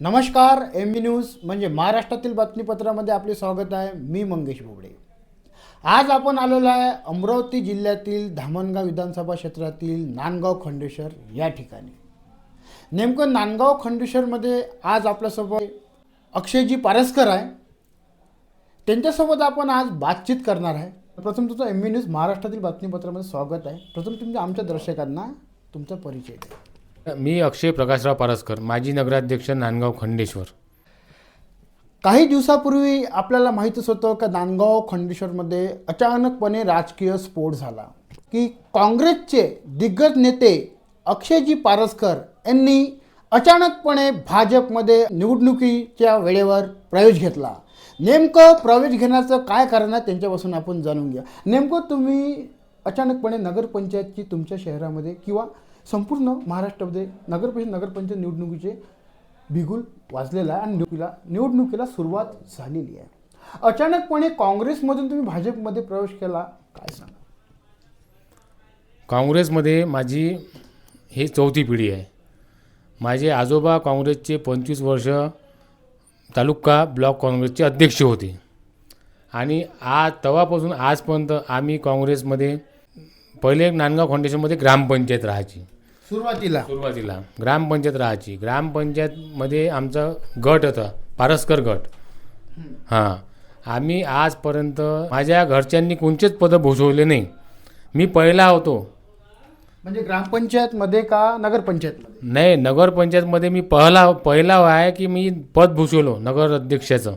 नमस्कार M B news म्हणजे महाराष्ट्रातील बातमीपत्रामध्ये आपले स्वागत आहे. मी मंगेश बोबडे. आज आपण आलेलो आहे अमरावती जिल्ह्यातील धामणगाव विधानसभा क्षेत्रातील नांदगाव खंडेश्वर या ठिकाणी. नेमकं नांदगाव खंडेश्वरमध्ये आज आपल्यासोबत अक्षयजी पारसकर आहे. त्यांच्यासोबत आपण आज बातचीत करणार आहे. प्रथम तुमचं एम बी न्यूज महाराष्ट्रातील बातमीपत्रामध्ये स्वागत आहे. प्रथम तुमच्या आमच्या दर्शकांना तुमचा परिचय द्या. मी अक्षय प्रकाशराव पारसकर माजी नगराध्यक्ष नांदगाव खंडेश्वर. काही दिवसापूर्वी आपल्याला माहितीच होतं का नांदगाव खंडेश्वरमध्ये अचानकपणे राजकीय स्फोट झाला. की काँग्रेसचे दिग्गज नेते अक्षयजी पारसकर यांनी अचानकपणे भाजपमध्ये निवडणुकीच्या वेळेवर प्रवेश घेतला. नेमकं प्रवेश घेण्याचं काय कारण आहे त्यांच्यापासून आपण जाणून घ्या नेमकं तुम्ही अचानकपणे नगरपंचायतची तुमच्या शहरामध्ये किंवा संपूर्ण महाराष्ट्रामध्ये नगरपरिषद नगरपंचायत निवडणुकीचे बिगुल वाजलेला आहे आणि निवडणुकीला निवडणुकीला सुरुवात झालेली आहे. अचानकपणे काँग्रेसमधून तुम्ही भाजपमध्ये प्रवेश केला काय सांगा? काँग्रेसमध्ये माझी हे चौथी पिढी आहे. माझे आजोबा काँग्रेसचे पंचवीस वर्ष तालुका ब्लॉक काँग्रेसचे अध्यक्ष होते. आणि आज तेव्हापासून आजपर्यंत आम्ही काँग्रेसमध्ये पहिले नांदगाव फाउंडेशनमध्ये ग्रामपंचायत राहायची. सुरुवातीला. सुरुवातीला. ग्रामपंचायत राहायची. ग्रामपंचायतमध्ये आमचा गट होता. पारसकर गट. हां. आम्ही आजपर्यंत माझ्या घरच्यांनी कोणतेच पदं भूषवले नाही. मी पहिला होतो. म्हणजे ग्रामपंचायतमध्ये का नगरपंचायतमध्ये? नाही नगरपंचायतमध्ये मी पहिला पहिला आहे की मी पद भूषवलो नगर अध्यक्षाचं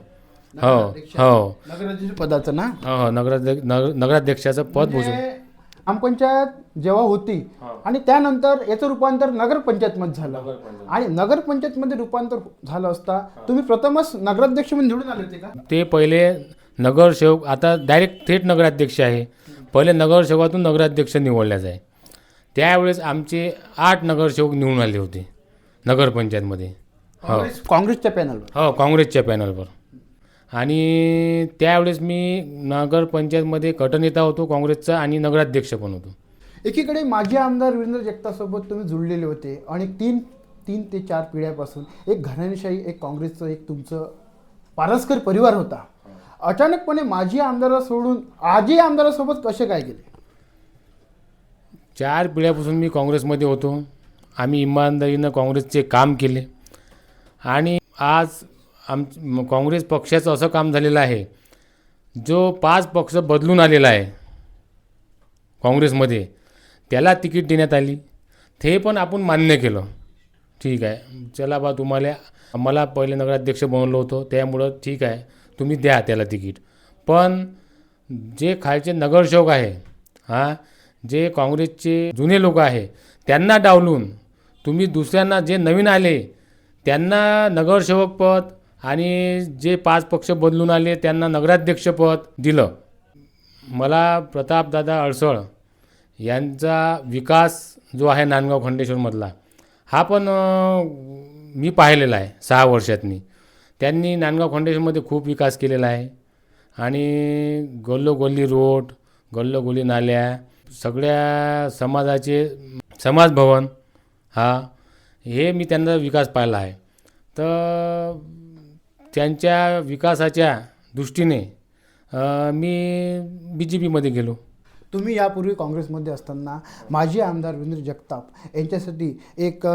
हो हो. नगराध्यक्ष पदाचं ना? हो हो नगराध्यक्ष नगर नगराध्यक्षाचं पद भूषवलं. म्हणजे ग्रामपंचायत जेव्हा होती आणि त्यानंतर याचं रूपांतर नगरपंचायतमध्ये झालं. आणि नगरपंचायतमध्ये रूपांतर झालं असता तुम्ही प्रथमच नगराध्यक्ष म्हणून निवडून आले होते का? ते पहिले नगरसेवक आता डायरेक्ट थेट नगराध्यक्ष आहे. पहिले नगरसेवकातून नगराध्यक्ष निवडल्याच आहे त्यावेळेस आमचे आठ नगरसेवक निवडून आले होते नगरपंचायतमध्ये. हो. काँग्रेस काँग्रेसच्या पॅनलवर हो काँग्रेसच्या पॅनलवर आणि त्यावेळेस मी नगरपंचायतमध्ये गटनेता होतो काँग्रेसचा आणि नगराध्यक्ष पण होतो. एकीकडे माजी आमदार वीरेंद्र जगतापसोबत तुम्ही जुळलेले होते आणि तीन तीन ते चार पिढ्यापासून एक घराणेशाही एक काँग्रेसचं एक तुमचं पारस्कर परिवार होता. अचानकपणे माजी आमदारा सोडून आजी आमदारासोबत कसे काय गेले? चार पिढ्यापासून मी काँग्रेसमध्ये होतो. आम्ही इमानदारीनं काँग्रेसचे काम केले. आणि आज आम काँग्रेस पक्षाचं असं काम झालेलं आहे. जो पाच पक्ष बदलून आलेला आहे काँग्रेसमध्ये त्याला तिकीट देण्यात आली. ते पण आपण मान्य केलं. ठीक आहे. चला बा तुम्हाला मला पहिले नगराध्यक्ष बनवलं होतं त्यामुळं ठीक आहे. तुम्ही द्या त्याला तिकीट. पण जे खालचे नगरसेवक आहे हां जे काँग्रेसचे जुने लोक आहे त्यांना डावलून तुम्ही दुसऱ्यांना जे नवीन आले त्यांना नगरसेवकपद आणि जे पाच पक्ष बदलून आले त्यांना नगराध्यक्षपद दिलं. मला प्रतापदादा अडसळ यांचा विकास जो आहे नांदगाव खंडेश्वरमधला हा पण मी पाहिलेला आहे सहा वर्षातनी त्यांनी नांदगाव खंडेश्वरमध्ये खूप विकास केलेला आहे. आणि गल्लोगल्ली रोड गल्लोगल्ली नाल्या सगळ्या समाजाचे समाजभवन हा हे मी त्यांचा विकास पाहिला आहे. तर त्यांच्या विकासाच्या दृष्टीने मी बी जे पीमध्ये गेलो. तुम्ही यापूर्वी काँग्रेसमध्ये असताना माजी आमदार वीरेंद्र जगताप यांच्यासाठी एक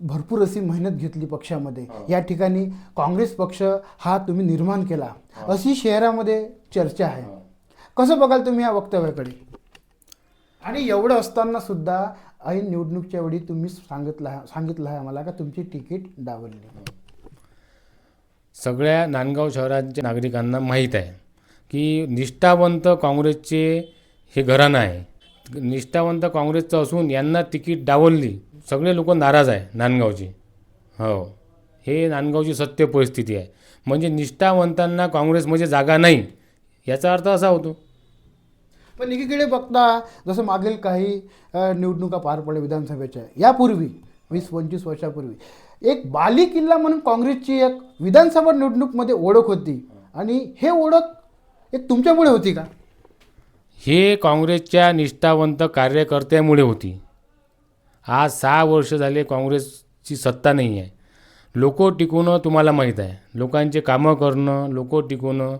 भरपूर अशी मेहनत घेतली पक्षामध्ये. या ठिकाणी काँग्रेस पक्ष हा तुम्ही निर्माण केला. अशी शहरामध्ये चर्चा आहे. कसं बघाल तुम्ही या वक्तव्याकडे? आणि एवढं असताना सुद्धा ऐन निवडणुकीच्या वेळी तुम्ही सांगितलं आहे- सांगितलं आहे आम्हाला का तुमची तिकीट डावलली. सगळ्या नांदगाव शहराच्या नागरिकांना माहीत आहे की निष्ठावंत काँग्रेसचे हे घराणं आहे. निष्ठावंत काँग्रेसचं असून यांना तिकीट डावलली. सगळे लोक नाराज आहे नांदगावचे. हो. हे नांदगावची सत्य परिस्थिती आहे. म्हणजे निष्ठावंतांना काँग्रेसमध्ये जागा नाही याचा अर्थ असा होतो. पण एकीकडे बघता जसं मागील काही निवडणुका पार पडल्या विधानसभेच्या यापूर्वी वीस पंचवीस वर्षापूर्वी एक बाली किल्ला म्हणून काँग्रेसची एक विधानसभा निवडणूकमध्ये ओळख होती. आणि हे ओळख एक तुमच्यामुळे होती का? हे काँग्रेसच्या निष्ठावंत कार्यकर्त्यामुळे होती. आज सहा वर्ष झाले काँग्रेसची सत्ता नाही आहे. लोक टिकवणं तुम्हाला माहीत आहे. लोकांचे कामं करणं लोक टिकवणं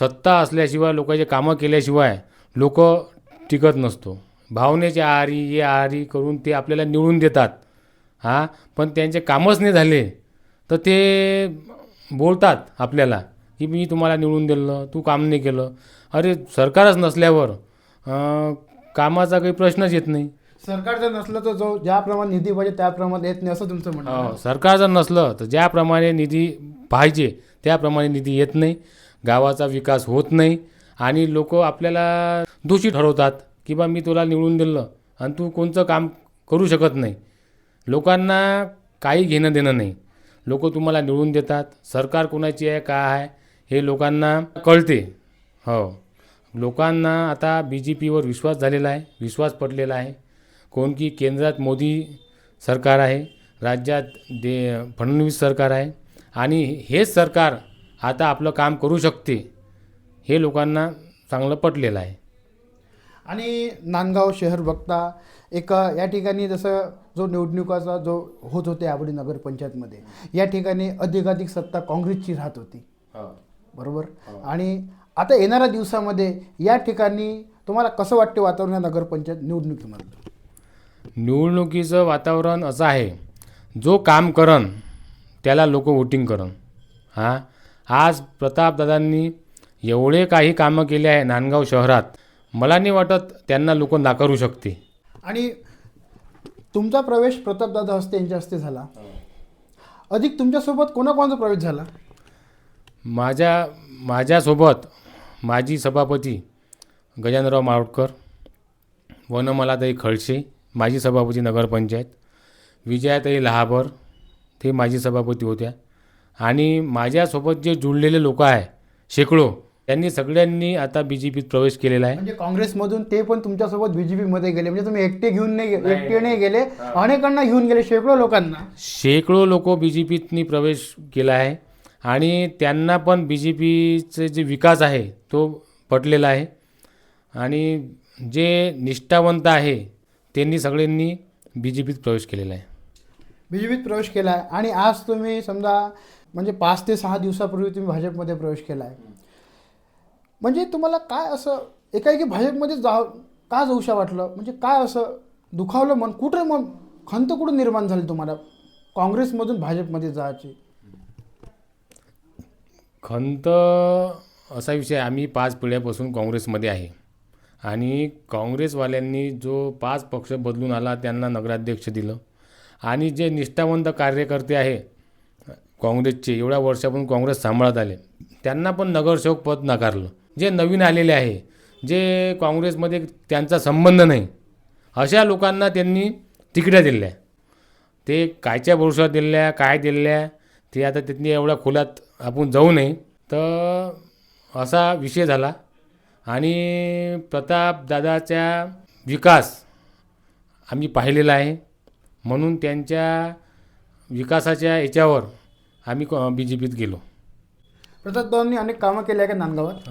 सत्ता असल्याशिवाय लोकांचे कामं केल्याशिवाय लोक टिकत नसतो. भावनेच्या आहारी ये आहारी करून ते आपल्याला निवडून देतात. हां? पण त्यांचे कामच नाही झाले. तर ते बोलतात आपल्याला की मी तुम्हाला निवडून दिलं तू काम नाही केलं. अरे सरकारच नसल्यावर कामाचा काही प्रश्नच येत नाही. सरकार जर नसलं तर जो ज्याप्रमाणे निधी पाहिजे त्याप्रमाणे येत नाही असं तुमचं म्हणणं. हो, सरकार जर नसलं तर ज्याप्रमाणे निधी पाहिजे त्याप्रमाणे निधी येत नाही. गावाचा विकास होत नाही. आणि लोक आपल्याला दोषी ठरवतात की बा मी तुला निवडून दिलं आणि तू कोणतं काम करू शकत नाही. लोकांना काही घेणं देणं नाही. लोक तुम्हाला निवडून देतात. सरकार कोणाची आहे काय आहे हे लोकांना कळते. हो. लोकांना आता बी जे पीवर विश्वास झालेला आहे विश्वास पडलेला आहे. कोण की केंद्रात मोदी सरकार आहे राज्यात दे फडणवीस सरकार आहे आणि हेच सरकार आता आपलं काम करू शकते हे लोकांना चांगलं पटलेलं आहे. आणि नांदगाव शहर बघता एक या ठिकाणी जसं जो निवडणुकाचा जो होत होते आवडी नगरपंचायतमध्ये या ठिकाणी अधिकाधिक सत्ता काँग्रेसची राहत होती. बरोबर? आणि आता येणाऱ्या दिवसामध्ये या ठिकाणी तुम्हाला कसं वाटते वातावरण या नगरपंचायत निवडणुकीमध्ये? निवडणुकीचं वातावरण असं आहे जो काम करन त्याला लोक वोटिंग करन. हां? आज प्रतापदादांनी एवढे काही कामं केले आहे नांदगाव शहरात मला नाही वाटत त्यांना लोक नाकारू शकते. आणि तुमचा प्रवेश प्रतापदादा हस्ते यांच्या हस्ते झाला. अधिक तुमच्यासोबत कोणाकोणाचा प्रवेश झाला? माझ्या माझ्यासोबत माजी सभापती गजानराव माडकर वनमालाताई खळशे माजी सभापती नगरपंचायत विजयाताई लहाबर ते माजी सभापती होत्या. आणि माझ्यासोबत जे जुळलेले लोक आहे शेकडो त्यांनी सगळ्यांनी आता बी जे पीत प्रवेश केलेला आहे. म्हणजे काँग्रेसमधून ते पण तुमच्यासोबत बीजेपी मध्ये गेले. म्हणजे तुम्ही एकटे घेऊन नाही गे- एकटे नाही गेले. अनेकांना घेऊन गेले शेकडो लोकांना. शेकडो लोक बी जे पीतनी प्रवेश केला आहे. आणि त्यांना पण बी जे पीचे जे विकास आहे तो पटलेला आहे. आणि जे निष्ठावंत आहे त्यांनी सगळ्यांनी बी जे पीत प्रवेश केलेला आहे. बीजेपीत प्रवेश केला आहे आणि आज तुम्ही समजा म्हणजे पाच ते सहा दिवसापूर्वी तुम्ही भाजपमध्ये प्रवेश केला आहे म्हणजे तुम्हाला काय असं एकाएकी भाजपमध्ये जा का जाऊशा वाटलं? म्हणजे काय असं दुखावलं मन? कुठं मन? खंत कुठं निर्माण झाली तुम्हाला? काँग्रेसमधून भाजपमध्ये जायची? खंत असा विषय आम्ही पाच पिढ्यापासून काँग्रेसमध्ये आहे. आणि काँग्रेसवाल्यांनी जो पाच पक्ष बदलून आला त्यांना नगराध्यक्ष दिलं. आणि जे निष्ठावंत कार्यकर्ते आहे काँग्रेसचे एवढ्या वर्षापासून काँग्रेस सांभाळत आले त्यांना पण नगरसेवक पद नाकारलं. जे नवीन आलेले आहे जे काँग्रेसमध्ये त्यांचा संबंध नाही अशा लोकांना त्यांनी तिकड्या दिल्या. ते कायच्या भरोशावर दिल्या काय दिल्या ते आता तिथली एवढ्या खोलात आपण जाऊ नये. तर असा विषय झाला. आणि प्रतापदादाचा विकास आम्ही पाहिलेला आहे. म्हणून त्यांच्या विकासाच्या याच्यावर आम्ही बी जे पीत गेलो. प्रतापदादांनी अनेक कामं केली आहे का नांदगावात?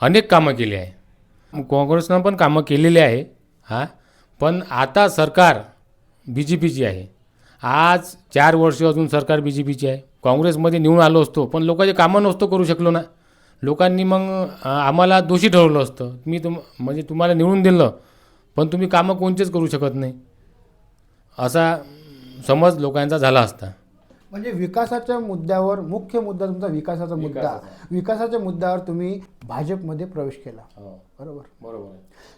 अनेक कामं केली आहे. काँग्रेसनं पण कामं केलेली आहे. हां? पण आता सरकार बी जे पीची आहे. आज चार वर्ष अजून सरकार बी जे पीची आहे. काँग्रेसमध्ये निवडून आलो असतो पण लोकांचे कामं नसतो करू शकलो ना. लोकांनी मग आम्हाला दोषी ठरवलं असतं. मी तुम म्हणजे तुम्हाला निवडून दिलं पण तुम्ही कामं कोणतेच करू शकत नाही. असा समज लोकांचा झाला असता. म्हणजे विकासाच्या मुद्द्यावर मुख्य मुद्दा तुमचा विकासाचा मुद्दा. विकासाच्या मुद्द्यावर तुम्ही भाजपमध्ये प्रवेश केला. बरोबर? बरोबर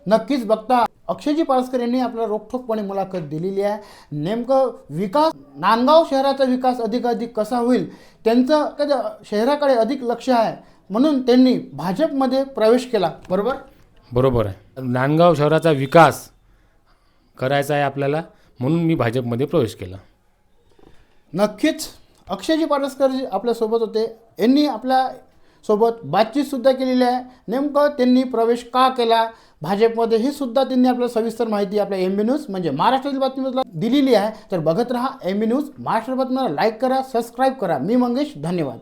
नक्कीच बघता अक्षयजी पारस्कर यांनी आपल्याला रोखठोकपणे मुलाखत दिलेली आहे. नेमकं विकास नांदगाव शहराचा विकास अधिकाधिक कसा होईल त्यांचं कधी शहराकडे अधिक लक्ष आहे म्हणून त्यांनी भाजपमध्ये प्रवेश केला. बरोबर? बरोबर आहे. नांदगाव शहराचा विकास करायचा आहे आपल्याला म्हणून मी भाजपमध्ये प्रवेश केला. नक्कीच. अक्षयजी पारस्कर आपल्यासोबत होते. यांनी आपल्यासोबत बातचीतसुद्धा केलेली आहे. नेमकं त्यांनी प्रवेश का केला? भाजपमध्ये हे सुद्धा त्यांनी आपल्याला सविस्तर माहिती आपल्या एम बी न्यूज म्हणजे महाराष्ट्रातील बातमीला दिलेली आहे. तर बघत राहा एम बी न्यूज महाराष्ट्र बातमीला लाईक करा सबस्क्राईब करा. मी मंगेश धन्यवाद.